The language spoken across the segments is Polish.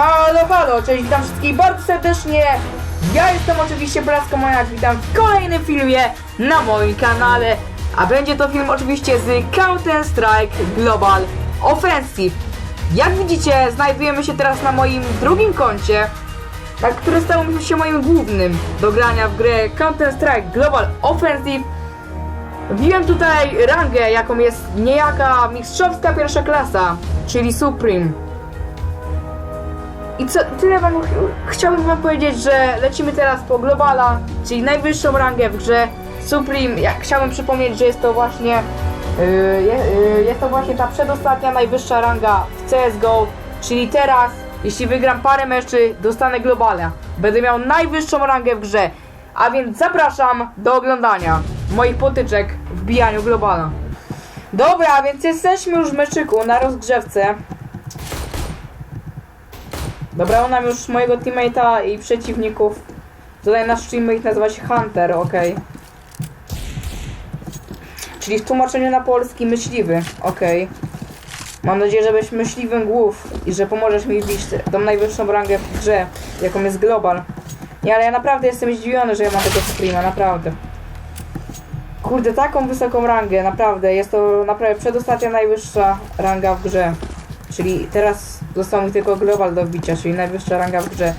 Halo, halo, cześć, witam wszystkich bardzo serdecznie. Ja jestem oczywiście Blasko Majak, witam w kolejnym filmie na moim kanale. A będzie to film oczywiście z Counter Strike Global Offensive. Jak widzicie, znajdujemy się teraz na moim drugim koncie, tak, które stało się moim głównym do grania w grę Counter Strike Global Offensive. Wbiłem tutaj rangę, jaką jest niejaka mistrzowska pierwsza klasa, czyli Supreme. I co, tyle wam ch- chciałbym wam powiedzieć, że lecimy teraz po Globala, czyli najwyższą rangę w grze Supreme. Ja chciałbym przypomnieć, że jest to właśnie yy, je, jest to właśnie ta przedostatnia najwyższa ranga w CSGO, czyli teraz, jeśli wygram parę meczy, dostanę Globala. Będę miał najwyższą rangę w grze. A więc zapraszam do oglądania moich potyczek w bijaniu Globala. Dobra, więc jesteśmy już w meczyku na rozgrzewce. Dobra, nam już mojego teammate'a i przeciwników. Tutaj nasz teammate nazywa się Hunter, okej. Czyli w tłumaczeniu na polski myśliwy, okej. Mam nadzieję, że będziesz myśliwym głów i że pomożesz mi wbić tą najwyższą rangę w grze, jaką jest Global. Nie, ale ja naprawdę jestem zdziwiony, że ja mam tego Suprema, naprawdę. Kurde, taką wysoką rangę, naprawdę. Jest to naprawdę przedostatnia najwyższa ranga w grze. Czyli teraz został mi tylko global do wbicia, czyli najwyższa ranga w grze.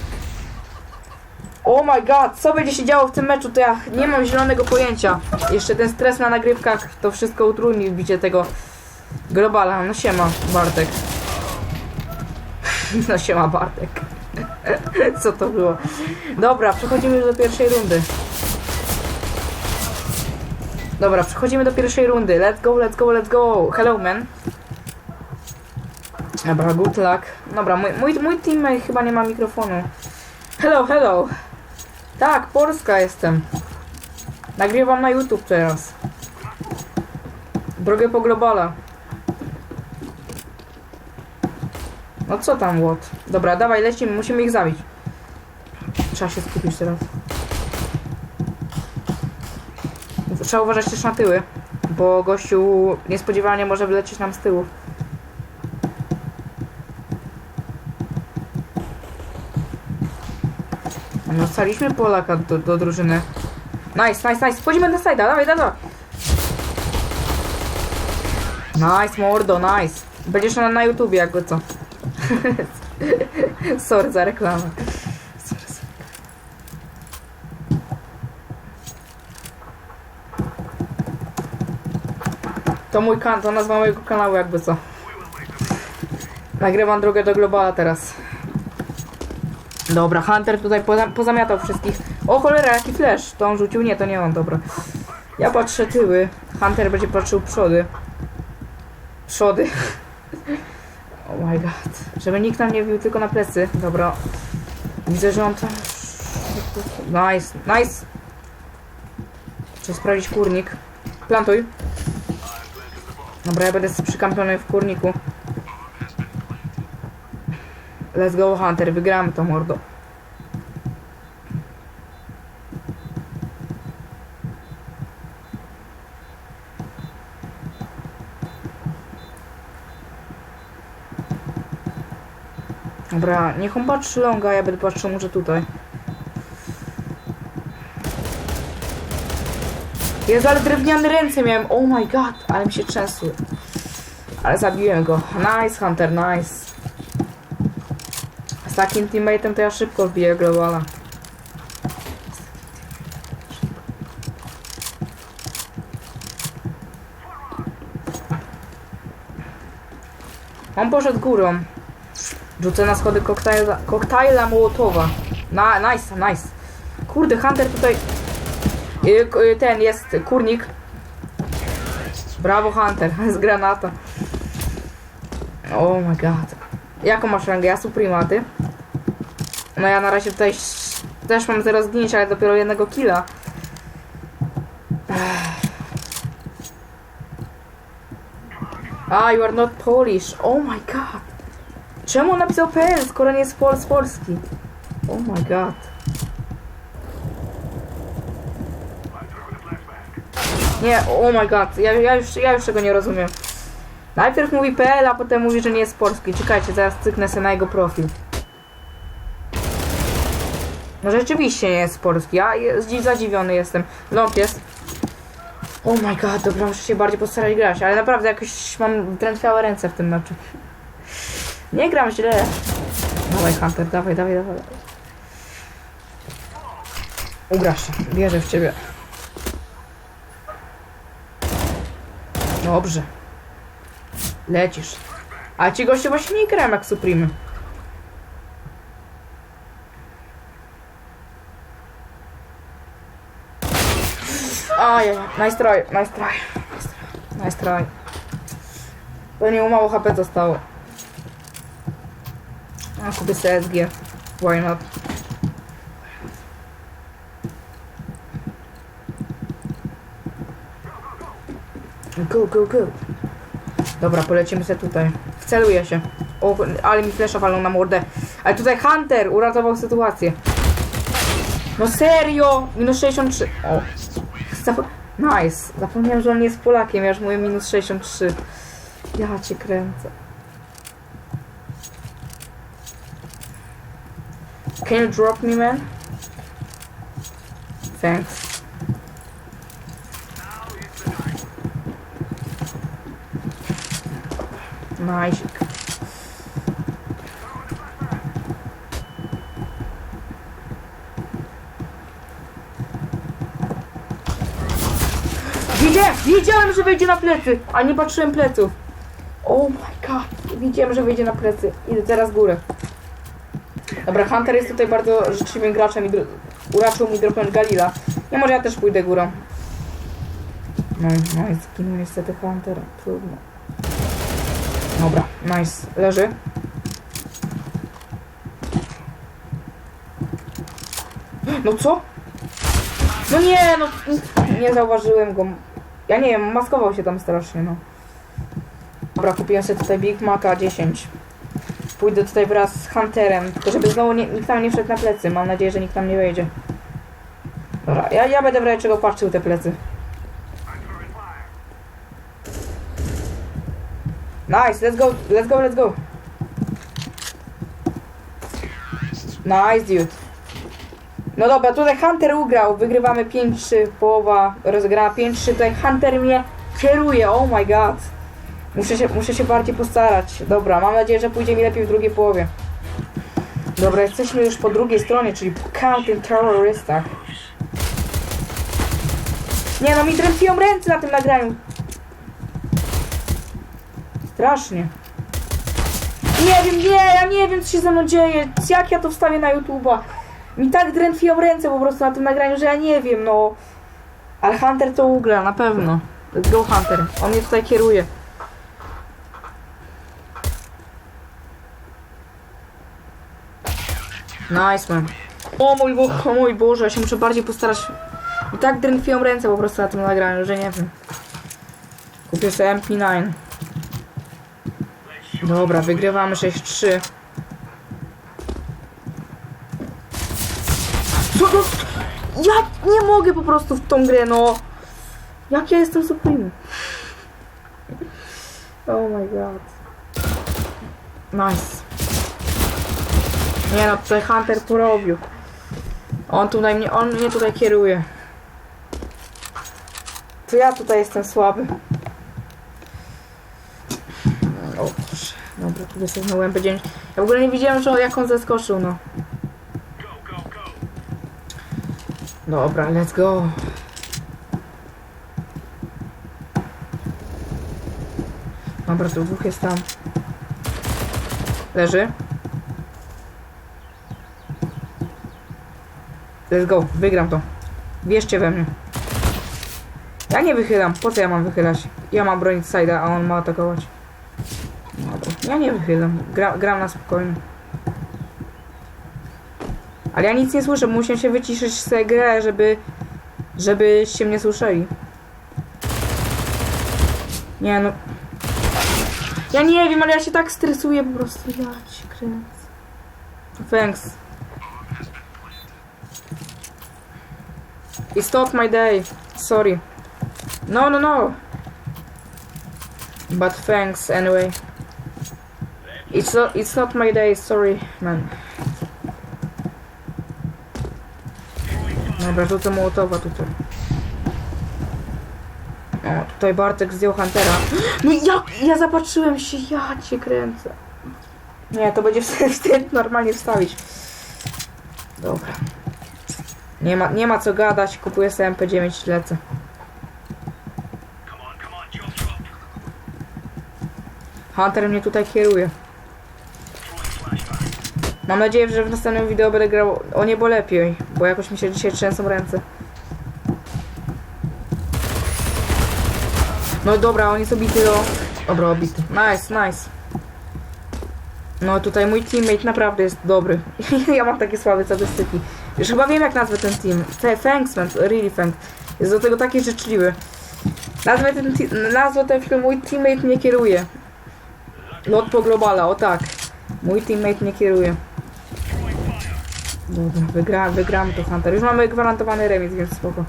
Oh my god, co będzie się działo w tym meczu, to ja nie mam zielonego pojęcia. Jeszcze ten stres na nagrywkach to wszystko utrudni wbicie tego globala. No siema, Bartek. No siema, Bartek. Co to było? Dobra, przechodzimy już do pierwszej rundy. Dobra, przechodzimy do pierwszej rundy. Let's go, let's go, let's go. Hello, man. Dobra, good luck. Dobra, mój, mój, mój teammate chyba nie ma mikrofonu. Hello, hello. Tak, Polska jestem. Nagrywam na YouTube teraz. Drogę po globala. No co tam, what? Dobra, dawaj, lecimy, musimy ich zabić. Trzeba się skupić teraz. Trzeba uważać też na tyły, bo gościu niespodziewanie może wylecieć nam z tyłu. No, staliśmy Polaka do, do drużyny. Nice, nice, nice. Wchodzimy na sajda, dawaj, dawaj. Nice, mordo, nice. Będziesz na, na YouTubie, jakby co. Sorry za reklamę. Sorry. To mój kan, to nazwa mojego kanału, jakby co. Nagrywam drogę do Globala teraz. Dobra, Hunter tutaj poza, pozamiatał wszystkich. O cholera, jaki flash. To on rzucił? Nie, to nie on, dobra. Ja patrzę tyły. Hunter będzie patrzył przody. Przody. Oh my god. Żeby nikt nam nie wił tylko na plecy. Dobra. Widzę, że on tam... Nice, nice. Trzeba sprawdzić kurnik. Plantuj. Dobra, ja będę przykampiony w kurniku. Let's go Hunter, wygramy to mordo. Dobra, niech on patrzy longa, ja będę patrzył może tutaj. Jezu, ale drewniane ręce miałem. Oh my god, ale mi się trzęsły. Ale zabiłem go. Nice, Hunter, nice. Takim teammate'em to ja szybko wbiję globala. On poszedł górą. Rzucę na schody koktajla, koktajla Mołotowa. Na, nice, nice. Kurde, Hunter tutaj... y, y, Ten jest kurnik. Brawo Hunter, z granata. Oh my god. Jaką masz rangę? Ja suprimaty. No ja na razie tutaj też mam zero zginięć, ale dopiero jednego killa. Ech. Ah, you are not Polish. Oh my god. Czemu on napisał PL, skoro nie jest Pol z Polski? Oh my god. Nie, oh my god, ja, ja, już, ja już tego nie rozumiem. Najpierw mówi PL, a potem mówi, że nie jest polski. Czekajcie, zaraz cyknę sobie na jego profil. No rzeczywiście nie jest polski. Ja jest, zadziwiony jestem. Long jest. Oh my god, dobra, muszę się bardziej postarać grać, ale naprawdę jakoś mam drętwiałe ręce w tym meczu. Nie gram źle. Dawaj Hunter, dawaj, dawaj, dawaj. Ugrasz się, wierzę w ciebie. Dobrze. Lecisz. A ci goście właśnie nie grają jak Supreme. Nice try, nice try. Nice try. Mu mało HP zostało. A kupię CSG. Why not? Go, go, go. Dobra, polecimy sobie tutaj. Wceluję się. O, ale mi flesza walą na mordę. Ale tutaj Hunter uratował sytuację. No serio! Minus 63. O. Nice. Zapomniałem, że on jest Polakiem. Ja już mówię minus 63. Ja cię kręcę. Can you drop me, man? Thanks. Nice. Wiedziałem, wiedziałem, że wejdzie na plecy, a nie patrzyłem pleców. Oh my god, wiedziałem, że wejdzie na plecy. Idę teraz górę. Dobra, Hunter jest tutaj bardzo życzliwym graczem i uraczył mi dropnąć Galila. Nie może ja też pójdę górą. No, i zginął niestety Hunter. Trudno. Dobra, nice. Leży. No co? No nie, no nie zauważyłem go. Ja nie wiem, maskował się tam strasznie, no. Dobra, kupiłem sobie tutaj Big Maca 10. Pójdę tutaj wraz z Hunterem, żeby znowu nie, nikt tam nie wszedł na plecy. Mam nadzieję, że nikt tam nie wejdzie. Dobra, ja, ja będę w razie czego patrzył te plecy. Nice, let's go, let's go, let's go. Nice, dude. No dobra, tutaj Hunter ugrał. Wygrywamy 5-3, połowa rozegrana 5-3. Tutaj Hunter mnie kieruje, oh my god. Muszę się, muszę się bardziej postarać. Dobra, mam nadzieję, że pójdzie mi lepiej w drugiej połowie. Dobra, jesteśmy już po drugiej stronie, czyli po Counting Terrorystach. Nie no, mi drętwią ręce na tym nagraniu. Strasznie. Nie wiem, nie, ja nie wiem co się ze mną dzieje. Jak ja to wstawię na YouTube'a? Mi tak drętwią ręce po prostu na tym nagraniu, że ja nie wiem, no. Ale Hunter to ugra, na pewno. Let's go Hunter. On mnie tutaj kieruje. Nice man. O mój, Bo o mój Boże, ja się muszę bardziej postarać. I tak drętwią ręce po prostu na tym nagraniu, że nie wiem. Kupię sobie MP9. Dobra, wygrywamy 6-3. Co to? Ja nie mogę po prostu w tą grę, no. Jak ja jestem Supreme? Oh my god. Nice. Nie no, tutaj Hunter porobił. On tutaj mnie, on mnie tutaj kieruje. To ja tutaj jestem słaby. O Boże. Dobra, tu znowu MP9. Ja w ogóle nie widziałem, że jak on zeskoczył, no. Dobra, let's go. Dobra, tu dwóch jest tam. Leży. Let's go, wygram to. Wierzcie we mnie. Ja nie wychylam. Po co ja mam wychylać? Ja mam bronić side'a, a on ma atakować. Dobra, ja nie wychylam. Gra, gram na spokojnie. Ale ja nic nie słyszę, muszę się wyciszyć z tej grę, żeby... żebyście mnie słyszeli. Nie no... Ja nie wiem, ale ja się tak stresuję po prostu. Ja cię kręcę. Thanks. It's not my day. Sorry. No, no, no. But thanks anyway. It's not, it's not my day. Sorry, man. Dobra, rzucę Mołotowa tutaj. O, tutaj Bartek zdjął Huntera. No jak? Ja zapatrzyłem się, ja cię kręcę. Nie, to będzie wstyd, normalnie wstawić. Dobra. Nie ma, nie ma co gadać, kupuję sobie MP9 i lecę. Hunter mnie tutaj kieruje. Mam nadzieję, że w następnym wideo będę grał o niebo lepiej, bo jakoś mi się dzisiaj trzęsą ręce. No dobra, on jest obity do... Dobra, obity. Nice, nice. No tutaj mój teammate naprawdę jest dobry. ja mam takie słabe statystyki. Już chyba wiem jak nazwę ten team. Te- Thanks man, really thanks. Jest do tego taki życzliwy. Nazwę ten, te- nazwę ten film, mój teammate mnie kieruje. Lot po globala, o tak. Mój teammate mnie kieruje. Dobra, wygra, wygramy to Hunter. Już mamy gwarantowany remis, więc spoko.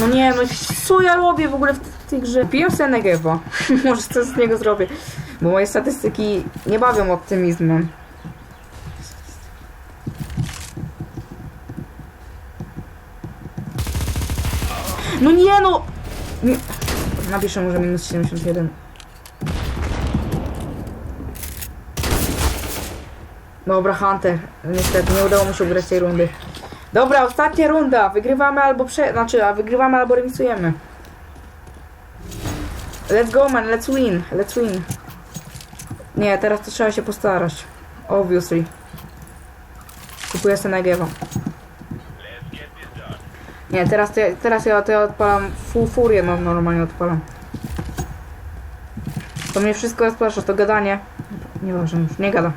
No nie, no co ja robię w ogóle w tej grze? Piję sobie Negewa. Może coś z niego zrobię. Bo moje statystyki nie bawią optymizmem. No nie no! Nie. Napiszę może minus 71. Dobra, Hunter. Niestety nie udało mu się ugrać tej rundy. Dobra, ostatnia runda. Wygrywamy albo prze... Znaczy, a wygrywamy albo remisujemy. Let's go man, let's win, let's win. Nie, teraz to trzeba się postarać. Obviously. Kupuję sobie Negewa. Nie, teraz, teraz ja, to odpalam full furię, no normalnie odpalam. To mnie wszystko rozprasza, to gadanie. Nieważne już, nie gada.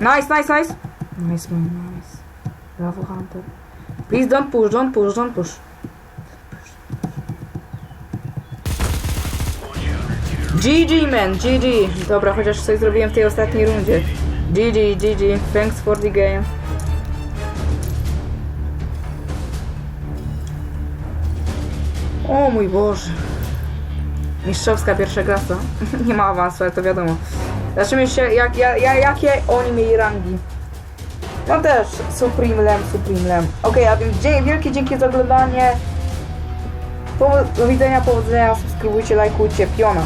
Nice, nice, nice. Nice man, nice. Bravo Hunter. Please don't push, don't push, don't push. GG man, GG. Dobra, chociaż coś zrobiłem w tej ostatniej rundzie. GG, GG. Thanks for the game. O mój Boże. Mistrzowska pierwsza klasa. Nie ma awansu, ale to wiadomo. Zobaczymy się, jak, ja, ja, jakie oni mieli rangi. No też, Supreme Lem, Supreme Lem. Okej, a więc dzie- wielkie dzięki za oglądanie. Do widzenia, powodzenia, subskrybujcie, lajkujcie, piona.